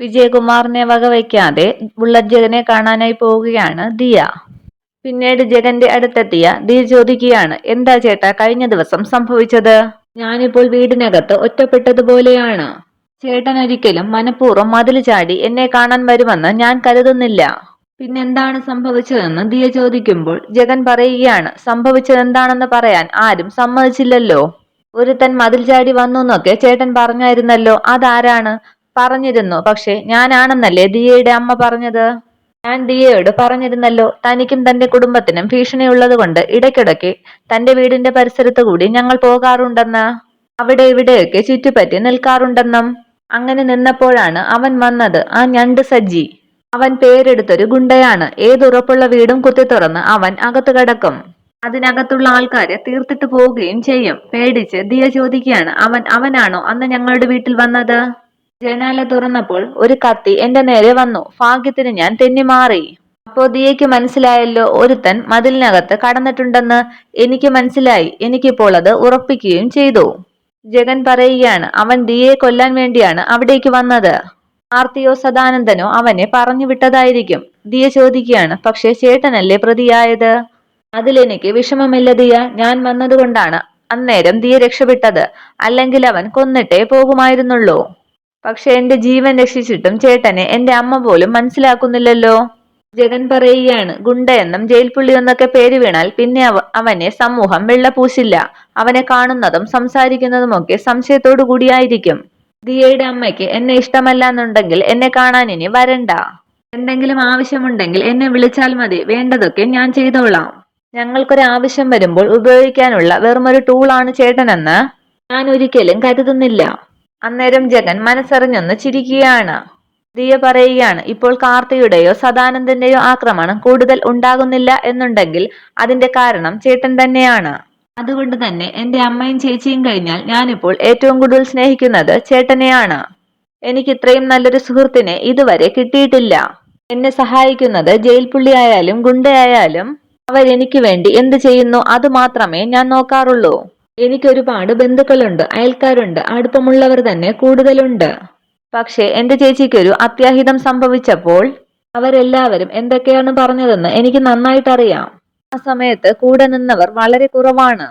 വിജയകുമാറിനെ വകവയ്ക്കാതെ ബുള്ളറ്റ് ജഗനെ കാണാനായി പോവുകയാണ് ദിയ. പിന്നീട് ജഗന്റെ അടുത്തെത്തിയ ദിയ ചോദിക്കുകയാണ് എന്താ ചേട്ടാ കഴിഞ്ഞ ദിവസം സംഭവിച്ചത്? ഞാനിപ്പോൾ വീടിനകത്ത് ഒറ്റപ്പെട്ടതുപോലെയാണ്. ചേട്ടൻ ഒരിക്കലും മനഃപൂർവം മതിൽ ചാടി എന്നെ കാണാൻ വരുമെന്ന് ഞാൻ കരുതുന്നില്ല. പിന്നെന്താണ് സംഭവിച്ചതെന്ന് ദിയ ചോദിക്കുമ്പോൾ ജഗൻ പറയുകയാണ് സംഭവിച്ചതെന്താണെന്ന് പറയാൻ ആരും സമ്മതിച്ചില്ലല്ലോ. ഒരുത്തൻ മതിൽ ചാടി വന്നു എന്നൊക്കെ ചേട്ടൻ പറഞ്ഞായിരുന്നല്ലോ. അതാരാണ്? പറഞ്ഞിരുന്നു. പക്ഷെ ഞാനാണെന്നല്ലേ ദിയയുടെ അമ്മ പറഞ്ഞത്? ഞാൻ ദിയയോട് പറഞ്ഞിരുന്നല്ലോ. തനിക്കും തന്റെ കുടുംബത്തിനും ഭീഷണിയുള്ളത് കൊണ്ട് ഇടയ്ക്കിടയ്ക്ക് തന്റെ വീടിന്റെ പരിസരത്ത് കൂടി ഞങ്ങൾ പോകാറുണ്ടെന്ന്. അവിടെ ഇവിടെയൊക്കെ ചുറ്റിപ്പറ്റി നിൽക്കാറുണ്ടെന്നും. അങ്ങനെ നിന്നപ്പോഴാണ് അവൻ വന്നത്. ആ ഞണ്ട് സജ്ജി. അവൻ പേരെടുത്തൊരു ഗുണ്ടയാണ്. ഏതുറപ്പുള്ള വീടും കുത്തി തുറന്ന് അവൻ അകത്തു കിടക്കും. അതിനകത്തുള്ള ആൾക്കാരെ തീർത്തിട്ട് പോവുകയും ചെയ്യും. പേടിച്ച് ദിയ ചോദിക്കുകയാണ് അവൻ അവനാണോ അന്ന് ഞങ്ങളുടെ വീട്ടിൽ വന്നത്? ജനാല തുറന്നപ്പോൾ ഒരു കത്തി എന്റെ നേരെ വന്നു. ഭാഗ്യത്തിന് ഞാൻ തെന്നി മാറി. അപ്പോ ദിയയ്ക്ക് മനസ്സിലായല്ലോ ഒരുത്തൻ മതിലിനകത്ത് കടന്നിട്ടുണ്ടെന്ന് എനിക്ക് മനസ്സിലായി. എനിക്കിപ്പോൾ അത് ഉറപ്പിക്കുകയും ചെയ്തു. ജഗൻ പറയുകയാണ് അവൻ ദിയെ കൊല്ലാൻ വേണ്ടിയാണ് അവിടേക്ക് വന്നത്. ആർത്തിയോ സദാനന്ദനോ അവനെ പറഞ്ഞു വിട്ടതായിരിക്കും. ദിയ ചോദിക്കുകയാണ് പക്ഷേ ചേട്ടനല്ലേ പ്രതിയായത്? അതിലെനിക്ക് വിഷമമില്ല ദിയ. ഞാൻ വന്നതുകൊണ്ടാണ് അന്നേരം ദിയ രക്ഷപ്പെട്ടത്. അല്ലെങ്കിൽ അവൻ കൊന്നിട്ടേ പോകുമായിരുന്നുള്ളൂ. പക്ഷെ എന്റെ ജീവൻ രക്ഷിച്ചിട്ടും ചേട്ടനെ എന്റെ അമ്മ പോലും മനസ്സിലാക്കുന്നില്ലല്ലോ. ജഗൻ പറയുകയാണ് ഗുണ്ടയെന്നും ജയിൽ പുള്ളി എന്നൊക്കെ പേര് വീണാൽ പിന്നെ അവനെ സമൂഹം വെള്ളപൂശില്ല. അവനെ കാണുന്നതും സംസാരിക്കുന്നതുമൊക്കെ സംശയത്തോടു കൂടിയായിരിക്കും. ദിയയുടെ അമ്മയ്ക്ക് എന്നെ ഇഷ്ടമല്ല എന്നുണ്ടെങ്കിൽ എന്നെ കാണാൻ ഇനി വരണ്ട. എന്തെങ്കിലും ആവശ്യമുണ്ടെങ്കിൽ എന്നെ വിളിച്ചാൽ മതി. വേണ്ടതൊക്കെ ഞാൻ ചെയ്തോളാം. ഞങ്ങൾക്കൊരു ആവശ്യം വരുമ്പോൾ ഉപയോഗിക്കാനുള്ള വെറുമൊരു ടൂളാണ് ചേട്ടനെന്ന് ഞാൻ ഒരിക്കലും കരുതുന്നില്ല. അന്നേരം ജഗൻ മനസ്സറിഞ്ഞൊന്ന് ചിരിക്കുകയാണ്. ദിയ പറയുകയാണ് ഇപ്പോൾ കാർത്തിയുടെയോ സദാനന്ദന്റെയോ ആക്രമണം കൂടുതൽ ഉണ്ടാകുന്നില്ല എന്നുണ്ടെങ്കിൽ അതിന്റെ കാരണം ചേട്ടൻ തന്നെയാണ്. അതുകൊണ്ട് തന്നെ എന്റെ അമ്മയും ചേച്ചിയും കഴിഞ്ഞാൽ ഞാനിപ്പോൾ ഏറ്റവും കൂടുതൽ സ്നേഹിക്കുന്നത് ചേട്ടനെയാണ്. എനിക്ക് ഇത്രയും നല്ലൊരു സുഹൃത്തിനെ ഇതുവരെ കിട്ടിയിട്ടില്ല. എന്നെ സഹായിക്കുന്നത് ജയിൽ പുള്ളിയായാലും ഗുണ്ടയായാലും അവരെനിക്ക് വേണ്ടി എന്ത് ചെയ്യുന്നു അത് മാത്രമേ ഞാൻ നോക്കാറുള്ളൂ. എനിക്ക് ഒരുപാട് ബന്ധുക്കളുണ്ട് അയൽക്കാരുണ്ട് അടുപ്പമുള്ളവർ തന്നെ കൂടുതലുണ്ട്. പക്ഷേ എന്റെ ചേച്ചിക്കൊരു അത്യാഹിതം സംഭവിച്ചപ്പോൾ അവരെല്ലാവരും എന്തൊക്കെയാണ് പറഞ്ഞതെന്ന് എനിക്ക് നന്നായിട്ടറിയാം. ആ സമയത്ത് കൂടെ നിന്നവർ വളരെ കുറവാണ്.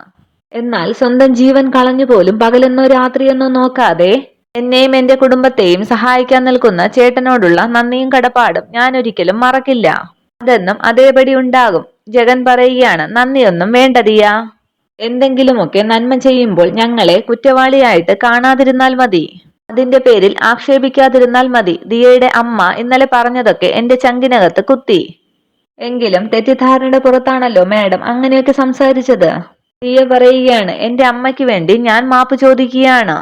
എന്നാൽ സ്വന്തം ജീവൻ കളഞ്ഞു പോലും പകലെന്നോ രാത്രിയെന്നോ നോക്കാതെ എന്നെയും എന്റെ കുടുംബത്തെയും സഹായിക്കാൻ നിൽക്കുന്ന ചേട്ടനോടുള്ള നന്ദിയും കടപ്പാടും ഞാൻ ഒരിക്കലും മറക്കില്ല. അതെന്നും അതേപടി ഉണ്ടാകും. ജഗൻ പറയുകയാണ് നന്ദിയൊന്നും വേണ്ടതിയാ. എന്തെങ്കിലുമൊക്കെ നന്മ ചെയ്യുമ്പോൾ ഞങ്ങളെ കുറ്റവാളിയായിട്ട് കാണാതിരുന്നാൽ മതി. അതിന്റെ പേരിൽ ആക്ഷേപിക്കാതിരുന്നാൽ മതി. ദിയയുടെ അമ്മ ഇന്നലെ പറഞ്ഞതൊക്കെ എന്റെ ചങ്കിനകത്ത് കുത്തി. എങ്കിലും തെറ്റിദ്ധാരണയുടെ പുറത്താണല്ലോ മാഡം അങ്ങനെയൊക്കെ സംസാരിച്ചത്. ദിയ പറയുകയാണ് എന്റെ അമ്മയ്ക്ക് വേണ്ടി ഞാൻ മാപ്പ് ചോദിക്കുകയാണ്.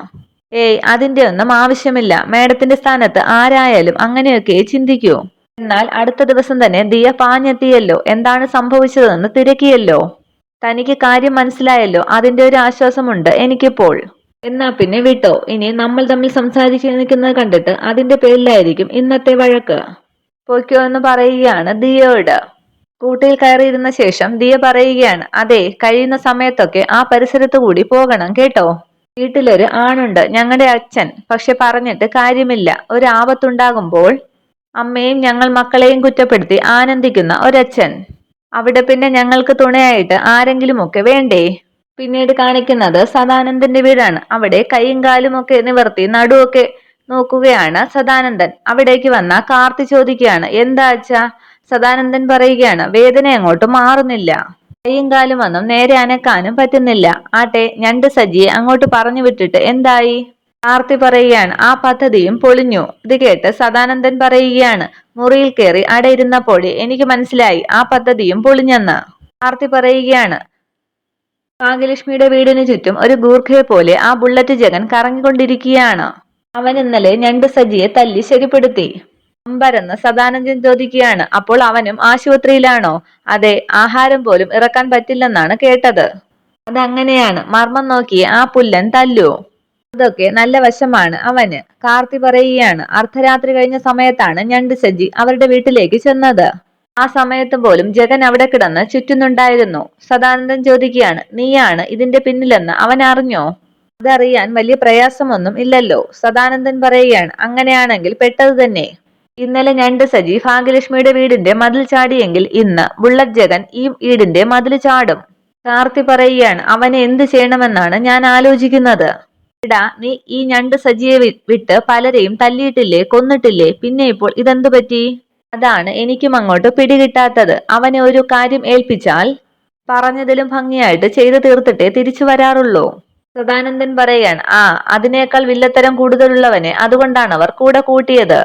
ഏയ് അതിന്റെ ഒന്നും ആവശ്യമില്ല. മാഡത്തിന്റെ സ്ഥാനത്ത് ആരായാലും അങ്ങനെയൊക്കെ ചിന്തിക്കൂ. എന്നാൽ അടുത്ത ദിവസം തന്നെ ദിയ പാഞ്ഞെത്തിയല്ലോ. എന്താണ് സംഭവിച്ചതെന്ന് തിരക്കിയല്ലോ. തനിക്ക് കാര്യം മനസ്സിലായല്ലോ. അതിന്റെ ഒരു ആശ്വാസമുണ്ട്. എനിക്കിപ്പോൾ. എന്നാ പിന്നെ വിട്ടോ. ഇനി നമ്മൾ തമ്മിൽ സംസാരിച്ചു നിൽക്കുന്നത് കണ്ടിട്ട് അതിന്റെ പേരിലായിരിക്കും ഇന്നത്തെ വഴക്ക്. പൊയ്ക്കോ എന്ന് പറയുകയാണ് ദിയോട്. കൂട്ടിൽ കയറിയിരുന്ന ശേഷം ദിയ പറയുകയാണ് അതെ കഴിയുന്ന സമയത്തൊക്കെ ആ പരിസരത്ത് കൂടി പോകണം കേട്ടോ? വീട്ടിലൊരു ആണുണ്ട് ഞങ്ങളുടെ അച്ഛൻ. പക്ഷെ പറഞ്ഞിട്ട് കാര്യമില്ല. ഒരു ആപത്തുണ്ടാകുമ്പോൾ അമ്മയും ഞങ്ങൾ മക്കളെയും കുറ്റപ്പെടുത്തി ആനന്ദിക്കുന്ന ഒരച്ഛൻ. അവിടെ പിന്നെ ഞങ്ങൾക്ക് തുണയായിട്ട് ആരെങ്കിലും ഒക്കെ വേണ്ടേ? പിന്നീട് കാണിക്കുന്നത് സദാനന്ദന്റെ വീടാണ്. അവിടെ കൈയും കാലും ഒക്കെ നിവർത്തി നടുവൊക്കെ നോക്കുകയാണ് സദാനന്ദൻ. അവിടേക്ക് വന്ന കാർത്തി ചോദിക്കുകയാണ് എന്താ അച്ഛാ? സദാനന്ദൻ പറയുകയാണ് വേദന അങ്ങോട്ട് മാറുന്നില്ല. കൈയും കാലും ഒന്നും നേരെ അനക്കാനും പറ്റുന്നില്ല. ആട്ടെ ഞണ്ട് സജിയെ അങ്ങോട്ട് പറഞ്ഞു വിട്ടിട്ട് എന്തായി? ആർത്തി പറയുകയാണ് ആ പദ്ധതിയും പൊളിഞ്ഞു ഇത് കേട്ട് സദാനന്ദൻ പറയുകയാണ് മുറിയിൽ കയറി അടയിരുന്നപ്പോൾ എനിക്ക് മനസ്സിലായി ആ പദ്ധതിയും പൊളിഞ്ഞെന്ന് ആർത്തി പറയുകയാണ് ഭാഗ്യലക്ഷ്മിയുടെ വീടിന് ചുറ്റും ഒരു ഗൂർഖയെ പോലെ ആ ബുള്ളറ്റ് ജഗൻ കറങ്ങിക്കൊണ്ടിരിക്കുകയാണ്. അവൻ ഇന്നലെ ഞണ്ട് സജിയെ തല്ലി ശരിപ്പെടുത്തി. അമ്പരെന്ന് സദാനന്ദൻ ചോദിക്കുകയാണ് അപ്പോൾ അവനും ആശുപത്രിയിലാണോ? അതെ ആഹാരം പോലും ഇറക്കാൻ പറ്റില്ലെന്നാണ് കേട്ടത്. അതങ്ങനെയാണ് മർമ്മം നോക്കി ആ പുല്ലൻ തല്ലു. അതൊക്കെ നല്ല വശമാണ്. അവന് കാർത്തി പറയുകയാണ് അർദ്ധരാത്രി കഴിഞ്ഞ സമയത്താണ് ഞണ്ട് സജ്ജി അവരുടെ വീട്ടിലേക്ക് ചെന്നത്. ആ സമയത്ത് പോലും ജഗൻ അവിടെ കിടന്ന് ചുറ്റുന്നുണ്ടായിരുന്നു. സദാനന്ദൻ ചോദിക്കുകയാണ് നീയാണ് ഇതിന്റെ പിന്നിലെന്ന് അവൻ അറിഞ്ഞോ? അതറിയാൻ വലിയ പ്രയാസമൊന്നും ഇല്ലല്ലോ. സദാനന്ദൻ പറയുകയാണ് അങ്ങനെയാണെങ്കിൽ പെട്ടത് തന്നെ. ഇന്നലെ ഞണ്ട് സജി ഭാഗ്യലക്ഷ്മിയുടെ വീടിന്റെ മതിൽ ചാടിയെങ്കിൽ ഇന്ന് ബുള്ളറ്റ് ജഗൻ ഈ വീടിന്റെ മതിൽ ചാടും. കാർത്തി പറയുകയാണ് അവനെ എന്ത് ചെയ്യണമെന്നാണ് ഞാൻ ആലോചിക്കുന്നത്? എടാ നീ ഈ ഞണ്ട് സജിയെ വിട്ട് പലരെയും തല്ലിയിട്ടില്ലേ കൊന്നിട്ടില്ലേ? പിന്നെ ഇപ്പോൾ ഇതെന്തു പറ്റി? അതാണ് എനിക്കും അങ്ങോട്ട് പിടികിട്ടാത്തത്. അവനെ ഒരു കാര്യം ഏൽപ്പിച്ചാൽ പറഞ്ഞതിലും ഭംഗിയായിട്ട് ചെയ്തു തീർത്തിട്ടേ തിരിച്ചു വരാറുള്ളൂ. സദാനന്ദൻ പറയാൻ ആ അതിനേക്കാൾ വില്ലത്തരം കൂടുതലുള്ളവനെ അതുകൊണ്ടാണ് അവർ കൂടെ കൂട്ടിയത്.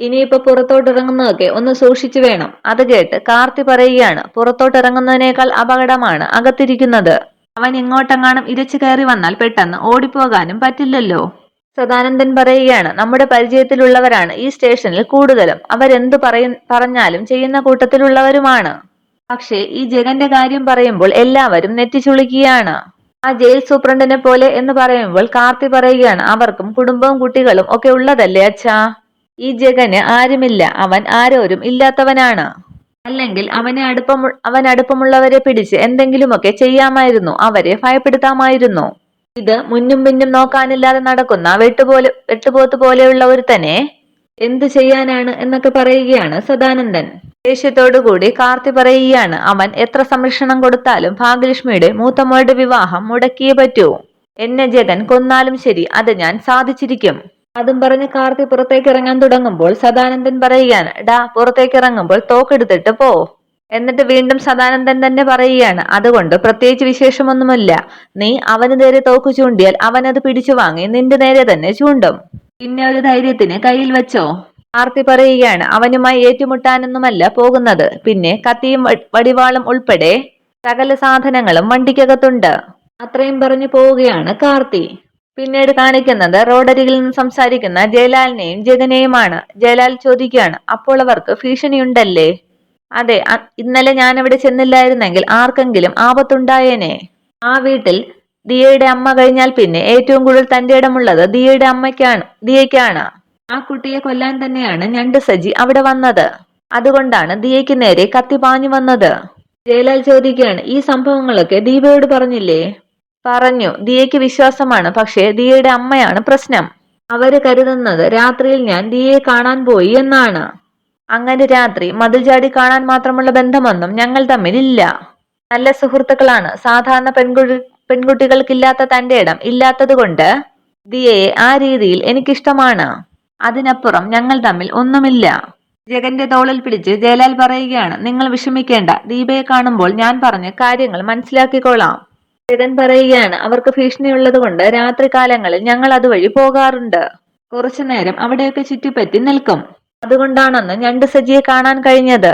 ഇനിയിപ്പോ പുറത്തോട്ടിറങ്ങുന്നതൊക്കെ ഒന്ന് സൂക്ഷിച്ചു വേണം. അത് കേട്ട് കാർത്തി പറയുകയാണ് പുറത്തോട്ടിറങ്ങുന്നതിനേക്കാൾ അപകടമാണ് അകത്തിരിക്കുന്നത്. അവൻ ഇങ്ങോട്ടെങ്ങാനും ഇരച്ചു കയറി വന്നാൽ പെട്ടെന്ന് ഓടിപ്പോകാനും പറ്റില്ലല്ലോ. സദാനന്ദൻ പറയുകയാണ് നമ്മുടെ പരിചയത്തിലുള്ളവരാണ് ഈ സ്റ്റേഷനിൽ കൂടുതലും. അവരെന്ത് പറയും പറഞ്ഞാലും ചെയ്യുന്ന കൂട്ടത്തിലുള്ളവരുമാണ്. പക്ഷേ ഈ ജഗന്റെ കാര്യം പറയുമ്പോൾ എല്ലാവരും നെറ്റിച്ചുളിക്കുകയാണ് ആ ജയിൽ സൂപ്രണ്ടിനെ പോലെ എന്ന് പറയുമ്പോൾ കാർത്തി പറയുകയാണ് അവർക്കും കുടുംബവും കുട്ടികളും ഒക്കെ ഉള്ളതല്ലേ അച്ഛാ? ഈ ജഗന് ആരുമില്ല. അവൻ ആരോരും ഇല്ലാത്തവനാണ്. അല്ലെങ്കിൽ അവനെ അടുപ്പം അവൻ അടുപ്പമുള്ളവരെ പിടിച്ച് എന്തെങ്കിലുമൊക്കെ ചെയ്യാമായിരുന്നു അവരെ ഭയപ്പെടുത്താമായിരുന്നു. ഇത് മുന്നും പിന്നും നോക്കാനില്ലാതെ നടക്കുന്ന വെട്ടുപോലെ വെട്ടുപോത്ത് പോലെയുള്ള തന്നെ എന്തു ചെയ്യാനാണ് എന്നൊക്കെ പറയുകയാണ് സദാനന്ദൻ. ദേഷ്യത്തോടുകൂടി കാർത്തി പറയുകയാണ് അവൻ എത്ര സംരക്ഷണം കൊടുത്താലും ഭാഗ്യലക്ഷ്മിയുടെ മൂത്തമ്മയുടെ വിവാഹം മുടക്കിയേ പറ്റൂ. എന്നെ ജഗൻ കൊന്നാലും ശരി അത് ഞാൻ സാധിച്ചിരിക്കും. അതും പറഞ്ഞ് കാർത്തി പുറത്തേക്ക് ഇറങ്ങാൻ തുടങ്ങുമ്പോൾ സദാനന്ദൻ പറയുകയാണ് ഡാ പുറത്തേക്ക് ഇറങ്ങുമ്പോൾ തോക്കെടുത്തിട്ട് പോ. എന്നിട്ട് വീണ്ടും സദാനന്ദൻ തന്നെ പറയുകയാണ് അതുകൊണ്ട് പ്രത്യേകിച്ച് വിശേഷമൊന്നുമില്ല. നീ അവന് നേരെ തോക്ക് ചൂണ്ടിയാൽ അവൻ അത് പിടിച്ചു വാങ്ങി നിന്റെ നേരെ തന്നെ ചൂണ്ടും. പിന്നെ ഒരു ധൈര്യത്തിന് കയ്യിൽ വെച്ചോ. ആർത്തി പറയുകയാണ് അവനുമായി ഏറ്റുമുട്ടാനൊന്നുമല്ല പോകുന്നത്. പിന്നെ കത്തിയും വടിവാളും ഉൾപ്പെടെ സകല സാധനങ്ങളും വണ്ടിക്കകത്തുണ്ട്. അത്രയും പറഞ്ഞു പോവുകയാണ് കാർത്തി. പിന്നീട് കാണിക്കുന്നത് റോഡരികിൽ നിന്ന് സംസാരിക്കുന്ന ജയലാലിനെയും ജഗനെയുമാണ്. ജയലാൽ ചോദിക്കുകയാണ് അപ്പോൾ അവർക്ക് ഭീഷണിയുണ്ടല്ലേ? അതെ ഇന്നലെ ഞാൻ അവിടെ ചെന്നില്ലായിരുന്നെങ്കിൽ ആർക്കെങ്കിലും ആപത്തുണ്ടായേനെ. ആ വീട്ടിൽ ദിയയുടെ അമ്മ കഴിഞ്ഞാൽ പിന്നെ ഏറ്റവും കൂടുതൽ തന്റെ ഇടമുള്ളത് ദിയയുടെ അമ്മയ്ക്കാണ് ദിയയ്ക്കാണ്. ആ കുട്ടിയെ കൊല്ലാൻ തന്നെയാണ് ഞണ്ട് സജി അവിടെ വന്നത്. അതുകൊണ്ടാണ് ദിയയ്ക്ക് നേരെ കത്തി പാഞ്ഞു വന്നത്. ജയലാൽ ചോദിക്കുകയാണ് ഈ സംഭവങ്ങളൊക്കെ ദീപയോട് പറഞ്ഞില്ലേ? പറഞ്ഞു. ദിയയ്ക്ക് വിശ്വാസമാണ്. പക്ഷേ ദിയയുടെ അമ്മയാണ് പ്രശ്നം. അവർ കരുതുന്നത് രാത്രിയിൽ ഞാൻ ദിയയെ കാണാൻ പോയി എന്നാണ്. അങ്ങനെ രാത്രി മതിൽ ചാടി കാണാൻ മാത്രമുള്ള ബന്ധമൊന്നും ഞങ്ങൾ തമ്മിൽ ഇല്ല. നല്ല സുഹൃത്തുക്കളാണ്. സാധാരണ പെൺകുട്ടി പെൺകുട്ടികൾക്കില്ലാത്ത തന്റെ ഇടം ഇല്ലാത്തത് കൊണ്ട് ദിയയെ ആ രീതിയിൽ എനിക്കിഷ്ടമാണ്. അതിനപ്പുറം ഞങ്ങൾ തമ്മിൽ ഒന്നുമില്ല. ജഗന്റെ തോളിൽ പിടിച്ച് ജയലാൽ പറയുകയാണ് നിങ്ങൾ വിഷമിക്കേണ്ട. ദീപയെ കാണുമ്പോൾ ഞാൻ പറഞ്ഞ് കാര്യങ്ങൾ മനസ്സിലാക്കിക്കോളാം. ജഗൻ പറയുകയാണ് അവർക്ക് ഭീഷണിയുള്ളത് കൊണ്ട് രാത്രികാലങ്ങളിൽ ഞങ്ങൾ അതുവഴി പോകാറുണ്ട്. കുറച്ചു നേരം അവിടെയൊക്കെ ചുറ്റിപ്പറ്റി നിൽക്കും. അതുകൊണ്ടാണെന്ന് ഞണ്ട് സജിയെ കാണാൻ കഴിഞ്ഞത്.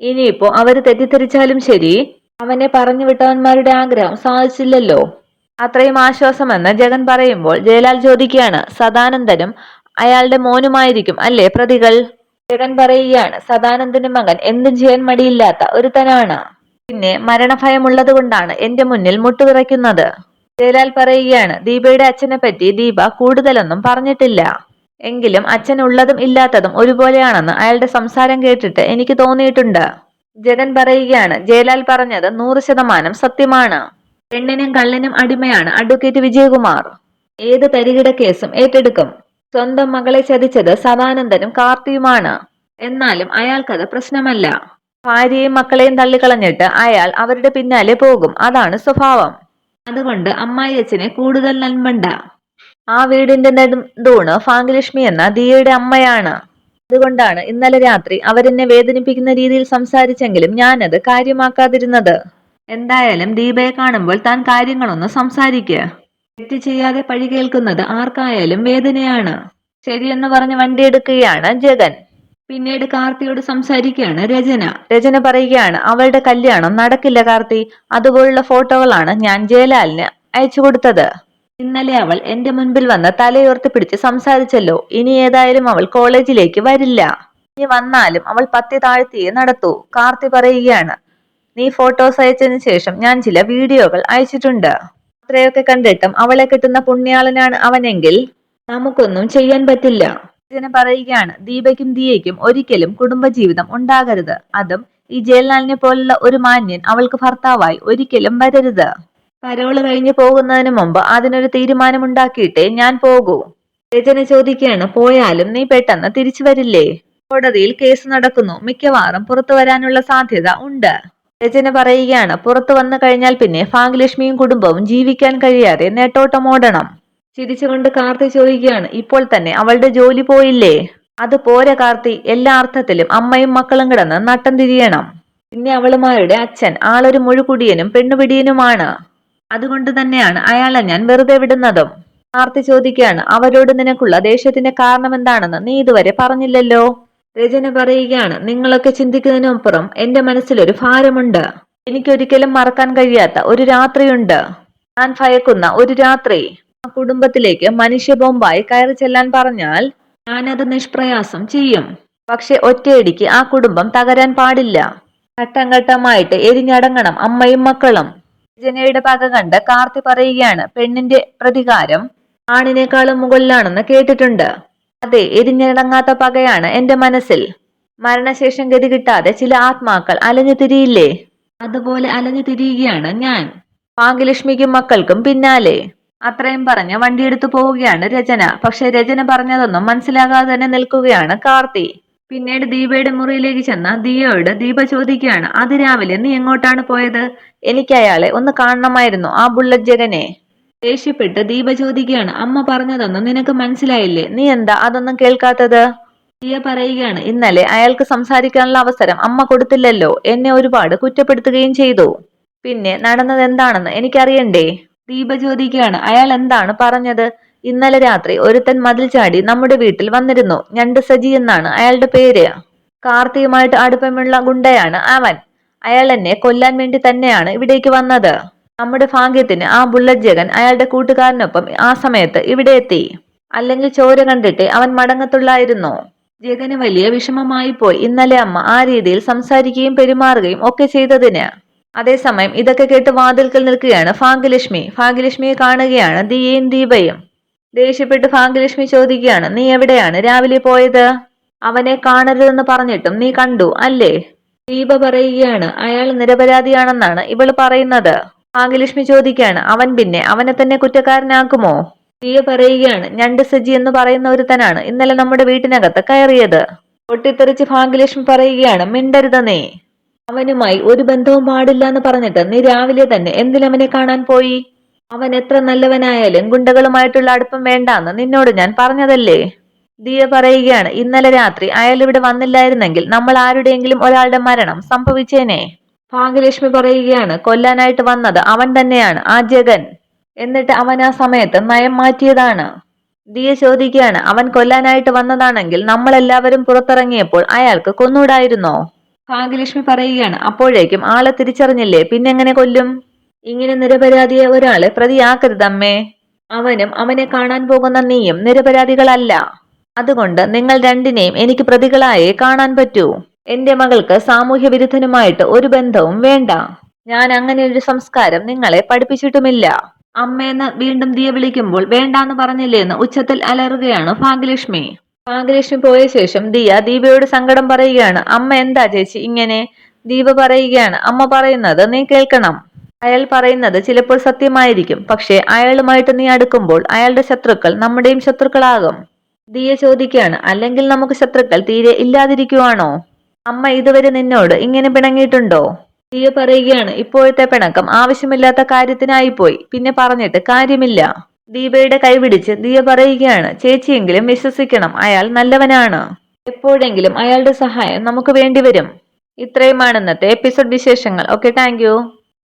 ഇനിയിപ്പോ അവർ തെറ്റിദ്ധരിച്ചാലും ശരി അവനെ പറഞ്ഞു വിട്ടവന്മാരുടെ ആഗ്രഹം സാധിച്ചില്ലല്ലോ. അത്രയും ആശ്വാസമെന്ന് ജഗൻ പറയുമ്പോൾ ജയലാൽ ചോദിക്കുകയാണ് സദാനന്ദനും അയാളുടെ മോനുമായിരിക്കും അല്ലേ പ്രതികൾ? ജഗൻ പറയുകയാണ് സദാനന്ദന്റെ മകൻ എന്തും ചെയ്യാൻ മടിയില്ലാത്ത ഒരുത്തനാണ്. പിന്നെ മരണഭയമുള്ളത് കൊണ്ടാണ് എന്റെ മുന്നിൽ മുട്ടുവിറയ്ക്കുന്നത് ജയലാൽ പറയുകയാണ് ദീപയുടെ അച്ഛനെ പറ്റി ദീപ കൂടുതലൊന്നും പറഞ്ഞിട്ടില്ല. എങ്കിലും അച്ഛൻ ഉള്ളതും ഇല്ലാത്തതും ഒരുപോലെയാണെന്ന് അയാളുടെ സംസാരം കേട്ടിട്ട് എനിക്ക് തോന്നിയിട്ടുണ്ട്. ജഗൻ പറയുകയാണ് ജയലാൽ പറഞ്ഞത് നൂറ് ശതമാനം സത്യമാണ്. പെണ്ണിനും കള്ളിനും അടിമയാണ് അഡ്വക്കേറ്റ് വിജയകുമാർ. ഏത് തരികിട കേസും ഏറ്റെടുക്കും. സ്വന്തം മകളെ ചതിച്ചത് സദാനന്ദനും കാർത്തിയുമാണ്. എന്നാലും അയാൾക്കത് പ്രശ്നമല്ല. ഭാര്യയും മക്കളെയും തള്ളിക്കളഞ്ഞിട്ട് അയാൾ അവരുടെ പിന്നാലെ പോകും. അതാണ് സ്വഭാവം. അതുകൊണ്ട് അമ്മായി അച്ഛനെ കൂടുതൽ നന്മണ്ട. ആ വീടിന്റെ നെടുന്തൂണ് ഭാഗ്യലക്ഷ്മി എന്ന ദിയയുടെ അമ്മയാണ്. അതുകൊണ്ടാണ് ഇന്നലെ രാത്രി അവരെന്നെ വേദനിപ്പിക്കുന്ന രീതിയിൽ സംസാരിച്ചെങ്കിലും ഞാനത് കാര്യമാക്കാതിരുന്നത്. എന്തായാലും ദീപയെ കാണുമ്പോൾ താൻ കാര്യങ്ങളൊന്ന് സംസാരിക്കുക തെറ്റ് ചെയ്യാതെ പഴി കേൾക്കുന്നത് ആർക്കായാലും വേദനയാണ്. ശരിയെന്ന് പറഞ്ഞ് വണ്ടി എടുക്കുകയാണ് ജഗൻ. പിന്നീട് കാർത്തിയോട് സംസാരിക്കുകയാണ് രചന. രചന പറയുകയാണ് അവളുടെ കല്യാണം നടക്കില്ല കാർത്തി. അതുപോലുള്ള ഫോട്ടോകളാണ് ഞാൻ ജയലാലിന് അയച്ചു കൊടുത്തത്. ഇന്നലെ അവൾ എന്റെ മുൻപിൽ വന്ന് തലയുയർത്തി പിടിച്ച് സംസാരിച്ചല്ലോ. ഇനി ഏതായാലും അവൾ കോളേജിലേക്ക് വരില്ല. ഇനി വന്നാലും അവൾ പത്തി താഴ്ത്തിയെ നടത്തൂ. കാർത്തി പറയുകയാണ് നീ ഫോട്ടോസ് അയച്ചതിന് ശേഷം ഞാൻ ചില വീഡിയോകൾ അയച്ചിട്ടുണ്ട്. അത്രയൊക്കെ കണ്ടിട്ടും അവളെ കിട്ടുന്ന പുണ്യാളനാണ് അവനെങ്കിൽ നമുക്കൊന്നും ചെയ്യാൻ പറ്റില്ല. ഇതിനെ പറയുകയാണ് ദീപയ്ക്കും ദിയയ്ക്കും ഒരിക്കലും കുടുംബജീവിതം ഉണ്ടാകരുത്. അതും ഈ ജയലാലിനെ പോലുള്ള ഒരു മാന്യൻ അവൾക്ക് ഭർത്താവായി ഒരിക്കലും വരരുത്. പരോൾ കഴിഞ്ഞു പോകുന്നതിന് മുമ്പ് അതിനൊരു തീരുമാനമുണ്ടാക്കിയിട്ടേ ഞാൻ പോകൂ. രചന ചോദിക്കുകയാണ് പോയാലും നീ പെട്ടെന്ന് തിരിച്ചു വരില്ലേ? കോടതിയിൽ കേസ് നടക്കുന്നു മിക്കവാറും പുറത്തു വരാനുള്ള സാധ്യത ഉണ്ട്. രചന പറയുകയാണ് പുറത്തു വന്നു കഴിഞ്ഞാൽ പിന്നെ ഭാഗ്യലക്ഷ്മിയും കുടുംബവും ജീവിക്കാൻ കഴിയാതെ നെട്ടോട്ടമോടണം. ചിരിച്ചുകൊണ്ട് കാർത്തി ചോദിക്കുകയാണ് ഇപ്പോൾ തന്നെ അവളുടെ ജോലി പോയില്ലേ? അത് പോരെ കാർത്തി എല്ലാ അർത്ഥത്തിലും അമ്മയും മക്കളും കിടന്ന് നട്ടം തിരിയണം. പിന്നെ അവളുമാരുടെ അച്ഛൻ ആളൊരു മുഴുകുടിയനും പെണ്ണുപിടിയനുമാണ്. അതുകൊണ്ട് തന്നെയാണ് അയാളെ ഞാൻ വെറുതെ വിടുന്നതും. കാർത്തി ചോദിക്കുകയാണ് അവരോട് നിനക്കുള്ള ദേഷ്യത്തിന്റെ കാരണം എന്താണെന്ന് നീ ഇതുവരെ പറഞ്ഞില്ലല്ലോ? രചന പറയുകയാണ് നിങ്ങളൊക്കെ ചിന്തിക്കുന്നതിനപ്പുറം എന്റെ മനസ്സിലൊരു ഭാരമുണ്ട്. എനിക്കൊരിക്കലും മറക്കാൻ കഴിയാത്ത ഒരു രാത്രിയുണ്ട്. ഞാൻ ഭയക്കുന്ന ഒരു രാത്രി. കുടുംബത്തിലേക്ക് മനുഷ്യ ബോംബായി കയറി ചെല്ലാൻ പറഞ്ഞാൽ ഞാനത് നിഷ്പ്രയാസം ചെയ്യും. പക്ഷെ ഒറ്റയടിക്ക് ആ കുടുംബം തകരാൻ പാടില്ല. ഘട്ടം ഘട്ടമായിട്ട് എരിഞ്ഞടങ്ങണം അമ്മയും മക്കളും. രചനയുടെ പക കണ്ട് കാർത്തി പറയുകയാണ് പെണ്ണിന്റെ പ്രതികാരം ആണിനേക്കാളും മുകളിലാണെന്ന് കേട്ടിട്ടുണ്ട്. അതെ എരിഞ്ഞടങ്ങാത്ത പകയാണ് എന്റെ മനസ്സിൽ. മരണശേഷം ഗതി കിട്ടാതെ ചില ആത്മാക്കൾ അലഞ്ഞു തിരിയില്ലേ? അതുപോലെ അലഞ്ഞു തിരിയുകയാണ് ഞാൻ. ഭാഗ്യലക്ഷ്മിക്കും മക്കൾക്കും പിന്നാലെ. അത്രയും പറഞ്ഞ് വണ്ടിയെടുത്തു പോവുകയാണ് രചന. പക്ഷെ രചന പറഞ്ഞതൊന്നും മനസ്സിലാകാതെ തന്നെ നിൽക്കുകയാണ് കാർത്തി. പിന്നീട് ദീപയുടെ മുറിയിലേക്ക് ചെന്ന ദിയോട് ദീപ ചോദിക്കുകയാണ് അതിരാവിലെ നീ എങ്ങോട്ടാണ് പോയത്? എനിക്ക് അയാളെ ഒന്ന് കാണണമായിരുന്നു ആ ബുള്ളറ്റ് ജഗനെ. ദേഷ്യപ്പെട്ട് ദീപ ചോദിക്കുകയാണ് അമ്മ പറഞ്ഞതൊന്നും നിനക്ക് മനസ്സിലായില്ലേ? നീ എന്താ അതൊന്നും കേൾക്കാത്തത്? ദിയ പറയുകയാണ് ഇന്നലെ അയാൾക്ക് സംസാരിക്കാനുള്ള അവസരം അമ്മ കൊടുത്തില്ലല്ലോ എന്നെ ഒരുപാട് കുറ്റപ്പെടുത്തുകയും ചെയ്തു. പിന്നെ നടന്നത് എന്താണെന്ന് എനിക്കറിയണ്ടേ? ദീപ ചോദിക്കുകയാണ് അയാൾ എന്താണ് പറഞ്ഞത്? ഇന്നലെ രാത്രി ഒരുത്തൻ മതിൽ ചാടി നമ്മുടെ വീട്ടിൽ വന്നിരുന്നു. ഞണ്ട് സജി എന്നാണ് അയാളുടെ പേര്. കാർത്തിയുമായിട്ട് അടുപ്പമുള്ള ഗുണ്ടയാണ് അവൻ. അയാൾ എന്നെ കൊല്ലാൻ വേണ്ടി തന്നെയാണ് ഇവിടേക്ക് വന്നത്. നമ്മുടെ ഭാഗ്യത്തിന് ആ ബുള്ളറ്റ് ജഗൻ അയാളുടെ കൂട്ടുകാരനൊപ്പം ആ സമയത്ത് ഇവിടെ എത്തി. അല്ലെങ്കിൽ ചോര കണ്ടിട്ട് അവൻ മടങ്ങത്തുള്ളായിരുന്നു. ജഗന് വലിയ വിഷമമായി പോയി. ഇന്നലെ അമ്മ ആ രീതിയിൽ സംസാരിക്കുകയും പെരുമാറുകയും ഒക്കെ ചെയ്തതിന് അതേസമയം ഇതൊക്കെ കേട്ട് വാതിൽക്കൽ നിൽക്കുകയാണ് ഭാഗ്യലക്ഷ്മി. ഭാഗ്യലക്ഷ്മിയെ കാണുകയാണ്. ദിയയും ദീപയും. ദേഷ്യപ്പെട്ട് ഭാഗ്യലക്ഷ്മി ചോദിക്കുകയാണ് നീ എവിടെയാണ്? രാവിലെ പോയത്? അവനെ കാണരുതെന്ന് പറഞ്ഞിട്ടും നീ കണ്ടു അല്ലേ? ദീപ പറയുകയാണ് അയാൾ നിരപരാധിയാണെന്നാണ് ഇവൾ പറയുന്നത്. ഭാഗ്യലക്ഷ്മി ചോദിക്കുകയാണ് അവൻ പിന്നെ അവനെ തന്നെ കുറ്റക്കാരനാക്കുമോ? ദിയ പറയുകയാണ് ഞണ്ട് സജി എന്ന് പറയുന്ന ഒരുത്തനാണ് ഇന്നലെ നമ്മുടെ വീട്ടിനകത്ത് കയറിയത്. പൊട്ടിത്തെറിച്ച് ഭാഗ്യലക്ഷ്മി പറയുകയാണ് മിണ്ടരുത് നീ. അവനുമായി ഒരു ബന്ധവും പാടില്ല എന്ന് പറഞ്ഞിട്ട് നീ രാവിലെ തന്നെ എന്തിനവനെ കാണാൻ പോയി? അവൻ എത്ര നല്ലവനായാലും ഗുണ്ടകളുമായിട്ടുള്ള അടുപ്പം വേണ്ടാന്ന് നിന്നോട് ഞാൻ പറഞ്ഞതല്ലേ? ദിയ പറയുകയാണ് ഇന്നലെ രാത്രി അയാൾ ഇവിടെ വന്നില്ലായിരുന്നെങ്കിൽ നമ്മൾ ആരുടെയെങ്കിലും ഒരാളുടെ മരണം സംഭവിച്ചേനെ. ഭാഗ്യലക്ഷ്മി പറയുകയാണ് കൊല്ലാനായിട്ട് വന്നത് അവൻ തന്നെയാണ് ആ ജഗൻ. എന്നിട്ട് അവൻ ആ സമയത്ത് നയം മാറ്റിയതാണ്. ദിയ ചോദിക്കുകയാണ് അവൻ കൊല്ലാനായിട്ട് വന്നതാണെങ്കിൽ നമ്മളെല്ലാവരും പുറത്തിറങ്ങിയപ്പോൾ അയാൾക്ക് കൊന്നൂടായിരുന്നോ? ഭാഗ്യലക്ഷ്മി പറയുകയാണ് അപ്പോഴേക്കും ആളെ തിരിച്ചറിഞ്ഞില്ലേ? പിന്നെങ്ങനെ കൊല്ലും? ഇങ്ങനെ നിരപരാധിയെ ഒരാളെ പ്രതിയാക്കരുതമ്മേ അവനും അവനെ കാണാൻ പോകുന്ന നീയും നിരപരാധികളല്ല. അതുകൊണ്ട് നിങ്ങൾ രണ്ടിനെയും എനിക്ക് പ്രതികളായേ കാണാൻ പറ്റൂ. എന്റെ മകൾക്ക് സാമൂഹ്യ വിരുദ്ധനുമായിട്ട് ഒരു ബന്ധവും വേണ്ട. ഞാൻ അങ്ങനെ ഒരു സംസ്കാരം നിങ്ങളെ പഠിപ്പിച്ചിട്ടുമില്ല. അമ്മേന്ന് വീണ്ടും ദിയ വിളിക്കുമ്പോൾ വേണ്ടാന്ന് പറഞ്ഞില്ലേന്ന് ഉച്ചത്തിൽ അലറുകയാണ് ഭാഗ്യലക്ഷ്മി. ഭാഗ്യലക്ഷ്മി പോയ ശേഷം ദിയ ദീപയോട് സങ്കടം പറയുകയാണ് അമ്മ എന്താ ചേച്ചി ഇങ്ങനെ? ദീപ പറയുകയാണ് അമ്മ പറയുന്നത് നീ കേൾക്കണം. അയാൾ പറയുന്നത് ചിലപ്പോൾ സത്യമായിരിക്കും പക്ഷേ അയാളുമായിട്ട് നീ അടുക്കുമ്പോൾ അയാളുടെ ശത്രുക്കൾ നമ്മുടെയും ശത്രുക്കളാകും. ദിയ ചോദിക്കുകയാണ് അല്ലെങ്കിൽ നമുക്ക് ശത്രുക്കൾ തീരെ ഇല്ലാതിരിക്കുവാണോ? അമ്മ ഇതുവരെ നിന്നോട് ഇങ്ങനെ പിണങ്ങിയിട്ടുണ്ടോ? ദിയ പറയുകയാണ് ഇപ്പോഴത്തെ പിണക്കം ആവശ്യമില്ലാത്ത കാര്യത്തിനായി പോയി പിന്നെ പറഞ്ഞിട്ട് കാര്യമില്ല. ദീപയുടെ കൈപിടിച്ച് ദിയ പറയുകയാണ് ചേച്ചിയെങ്കിലും വിശ്വസിക്കണം അയാൾ നല്ലവനാണ്. എപ്പോഴെങ്കിലും അയാളുടെ സഹായം നമുക്ക് വേണ്ടിവരും. ഇത്രയുമാണ് ഇന്നത്തെ എപ്പിസോഡ് വിശേഷങ്ങൾ. Okay thank